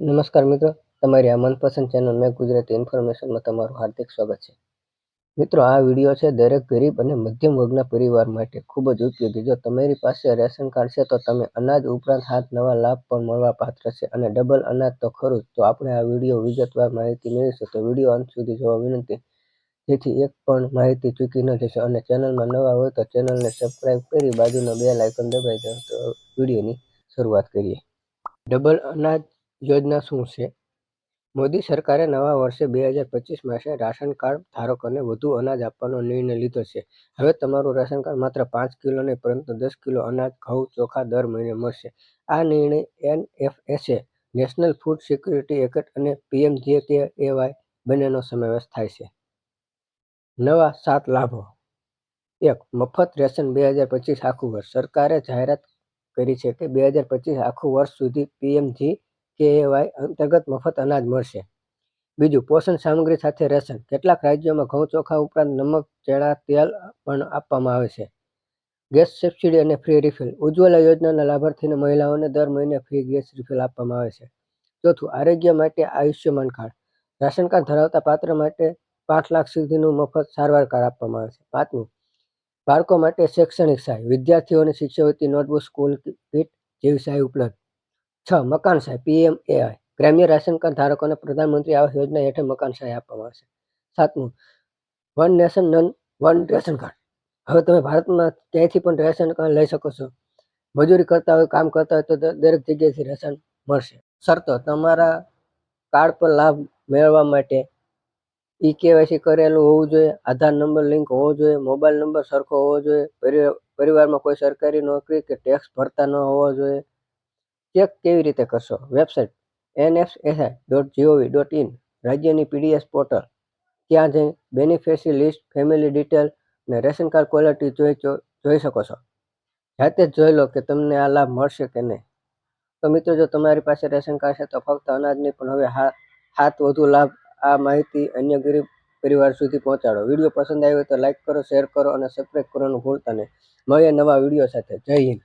નમસ્કાર મિત્રો, તમારી આ મનપસંદ ચેનલ મેં ગુજરાતી ઇન્ફોર્મેશનમાં તમારું હાર્દિક સ્વાગત છે. મિત્રો, આ વીડિયો છે દરેક ગરીબ અને મધ્યમ વર્ગના પરિવાર માટે ખૂબ જ ઉપયોગી. જો તમારી પાસે રેશન કાર્ડ છે, તો તમે અનાજ ઉપરાંત હાથ નવા લાભ પણ મળવા પાત્ર છે અને ડબલ અનાજ તો ખરું તો આપણે આ વીડિયો વિગતવાર માહિતી મેળવીશું. તો વીડિયો અંત સુધી જોવા વિનંતી. જેથી એક પણ માહિતી ચૂકી ન જશે અને ચેનલમાં નવા હોય તો ચેનલને સબસ્ક્રાઈબ કરી બાજુનો બે આઇકન દબાઈ દો તો વિડીયોની શરૂઆત કરીએ. ડબલ અનાજ યોજના શું છે? મોદી સરકારે નવા વર્ષે બે હજાર પચીસ માસે રાશન કાર્ડ ધારકોને વધુ અનાજ આપવાનો નિર્ણય લીધો છે. હવે તમારું રાશન કાર્ડ માત્ર પાંચ કિલો નહીં, પરંતુ દસ કિલો અનાજ ઘઉં ચોખા દર મહિને મળશે. આ નિર્ણય NFSA national food security act અને પીએમજે કે એવાય બંનેનો સમાવેશ થાય છે. નવા સાત લાભો. એક, મફત રેશન બે હજાર પચીસ આખું વર્ષ. સરકારે જાહેરાત કરી છે કે બે હજાર પચીસ આખું વર્ષ સુધી પીએમજી કેએવાય અંતર્ગત મફત અનાજ મળશે. બીજું, પોષણ સામગ્રી સાથે રેશન. કેટલાક રાજ્યોમાં ઘઉં ચોખા ઉપરાંત નમક, ચણા, તેલ પણ આપવામાં આવે છે. ગેસ સબસિડી અને ફ્રી રિફિલ. ઉજ્જવલા યોજનાના લાભાર્થીને મહિલાઓને દર મહિને ફ્રી ગેસ રિફિલ આપવામાં આવે છે. ચોથું, આરોગ્ય માટે આયુષ્યમાન કાર્ડ. રાશન કાર્ડ ધરાવતા પાત્ર માટે પાંચ લાખ સુધીનું મફત સારવાર કાર્ડ આપવામાં આવે છે. પાંચમું, બાળકો માટે શૈક્ષણિક સહાય. વિદ્યાર્થીઓને શિષ્યવૃત્તિ નોટબુક, સ્કૂલ કીટ જેવી સહાય ઉપલબ્ધ. છ, મકાન સહાય પીએમ એઆઈ ગ્રામ્ય રાશન કાર્ડ ધારકોને પ્રધાનમંત્રી આવાસ યોજના હેઠળ મકાન સહાય આપવામાં આવશે. સાતમું, વન નેશન, નન, વન રેશન કાર્ડ. હવે તમે ભારતમાં ક્યાંયથી પણ રેશન કાર્ડ લઈ શકો છો? મજૂરી કરતા હોય, કામ કરતા હોય તો દરેક જગ્યાએથી રેશન મળશે. શરતો, તમારા કાર્ડ પર લાભ મેળવવા માટે ઈ કેવાયસી કરેલું હોવું જોઈએ, આધાર નંબર, લિંક હોવો જોઈએ, મોબાઈલ નંબર સરખો હોવો જોઈએ પરિવારમાં કોઈ સરકારી નોકરી કે ટેક્સ ભરતા ન હોવો જોઈએ ચેક કેવી રીતે કરશો? Website NFSI dot GOV dot in, રાજ્યની પીડીએસ પોર્ટલ, ત્યાં જઈ બેનિફિશરી લિસ્ટ, ફેમિલી ડિટેલ અને રેશન કાર્ડ ક્વોલિટી જોઈ જોઈ શકો છો. જાતે જ જોઈ લો કે તમને આ લાભ મળશે કે નહીં. તો મિત્રો, જો તમારી પાસે રેશન કાર્ડ છે તો ફક્ત અનાજની પણ હવે હાથ વધુ લાભ આ માહિતી અન્ય ગરીબ પરિવાર સુધી પહોંચાડો. વીડિયો પસંદ આવ્યો તો લાઇક કરો, શેર કરો અને સબસ્ક્રાઈબ કરવાનું ભૂલતા નહીં. મળીએ નવા વીડિયો સાથે. જય હિન્દ.